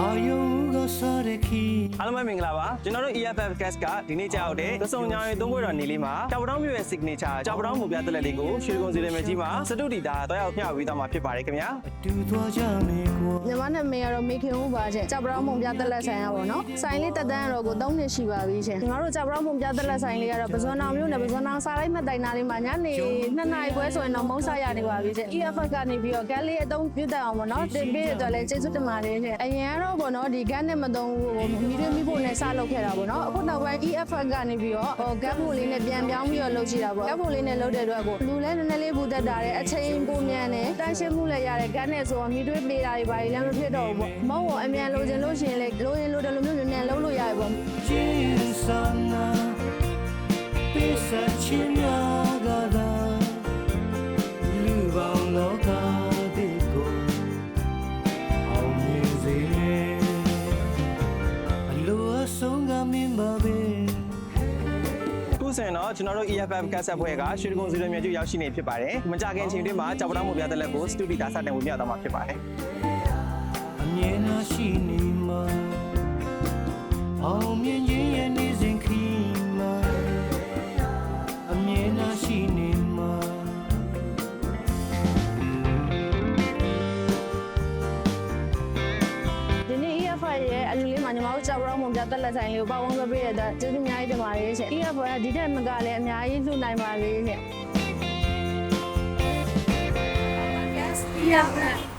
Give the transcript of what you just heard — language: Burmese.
Are you ပဲမင်္ဂလာပါကျွန်တော်တို့ EFF Cast ကဒီနေ့ကြောက်တဲ့ကစုံညာရီသုံးဘွဲတော်နေလေးမှာကြောက်ပတောင်းမျိုးရဲ့ signature ကြောက်ပတောင်းမူပြတက်လက်လေးကိုရွှေကုံစီရမယ်ကြီးမှာစတုဒီတာတွားရောက်မျှဝေသွားမှာဖြစ်ပါတယ်ခင်ဗျာတူသွားကြမယ်ကွာညီမနဲ့မေကတော့မေခင်ဦးပါရှင်ကြောက်ပရောင်းမုံပြတက်လက်ဆိုင်ရပါတော့ဆိုင်လေးတက်တန်းတော့ကို3နှစ်ရှိပါပြီရှင်ညီမတို့ကြောက်ပရောင်းမုံပြတက်လက်ဆိုင်လေးကတော့ပဇွန်အောင်မျိုးနဲ့ပဇွန်အောင်စားလိုက်မှတိုင်နာလေးမှာညနေ2နာရီခွဲဆိုရင်တော့မုံစားရနေပါပြီရှင် EFF ကနေပြီးတော့ကက်လေးအသုံးပြုတ်တက်အောင်ပေါ့နော်တင်ပေးရတဲ့အတွက်လည်းကျေးဇူးတင်ပါတယ်ရှင်အရင်ကတော့ပေါ့နော်ဒီကက်နဲ့မသုံးဘူးဟိုမီးရမိဖို့နဲ့စလုပ်ခဲ့တာပေါ့နော်အခုနောက်ပိုင်း EFF ကနေပြီးတော့ဟိုကက်ဖို့လေးနဲ့ပြန်ပြောင်းပြီးတော့လုပ်ကြည့်တာပေါ့ကက်ဖို့လေးနဲ့လုပ်တဲ့အတွက်ကိုလူလည်းနည်းနည်းလေးဘူးတက်တာတယ်အချိန်ပုံမြန်တယ်တန်းရှင်းမှုလည်းရတယ်ကက်နဲ့ဆိုတော့မီးတွေးပေးတာတွေပါလည်းမဖြစ်တော့ဘူးပေါ့မဟုတ်ဘူးအမြန်လိုချင်လို့ရှိရင်လေလိုရင်လိုတယ်လိုမျိုးမြန်မြန်လုပ်လို့ရတယ်ပေါ့ကျ ဆိုရင်တော့ကျွန်တော်တို့ EFF Cast ဘွဲကရွှေကုံစီရမယ်ကြီးရောက်ရှိနေဖြစ်ပါတယ်မကြခင်အချိန်တွင်းမှာကြောက်ပတောင်းမူပြတက်လက်ကိုစတုဒီတာစတင်ဝင်ပြသွားမှာဖြစ်ပါတယ်အမြင်နာရှိ ရဲ့အလူလေးမှာညီမတို့ကြောက်ရောင်းမုံပြတက်လက်ဆိုင်လေးကိုပေါင်းဝန်းပေးရတဲ့ကျေးဇူးအများကြီးတင်ပါတယ်ရှင် EFF ကဒီတက်မကလည်းအများကြီးလှူနိုင်ပါလေရှင် Yeah.